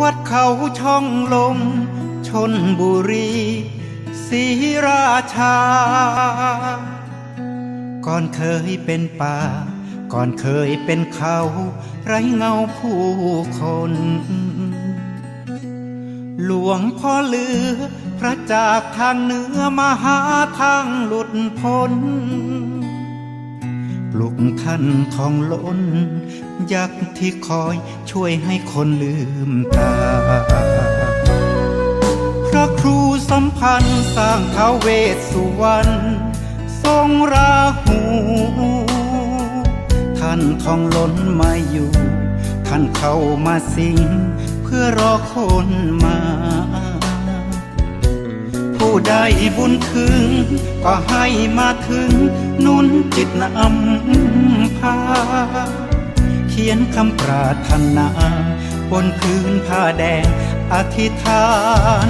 วัดเขาช่องลม ชนบุรีศรีราชา ก่อนเคยเป็นป่า ก่อนเคยเป็นเขา ไรเงาผู้คน หลวงพ่อเลือ พระจากทางเหนือมาหาทางหลุดพ้น ท่านทองล้น ยักษ์ที่คอยช่วยให้คนลืมตา พระครูสัมพันธ์สร้างท้าวเวสสุวรรณทรงราหู ท่านทองล้นมาอยู่ ท่านเข้ามาสิง เพื่อรอคนมา ผู้ใดบุญถึง ก็ให้มาถึงนุนจิตนำา เขียนคำปรารถนา บนพื้นผ้าแดงอธิษฐาน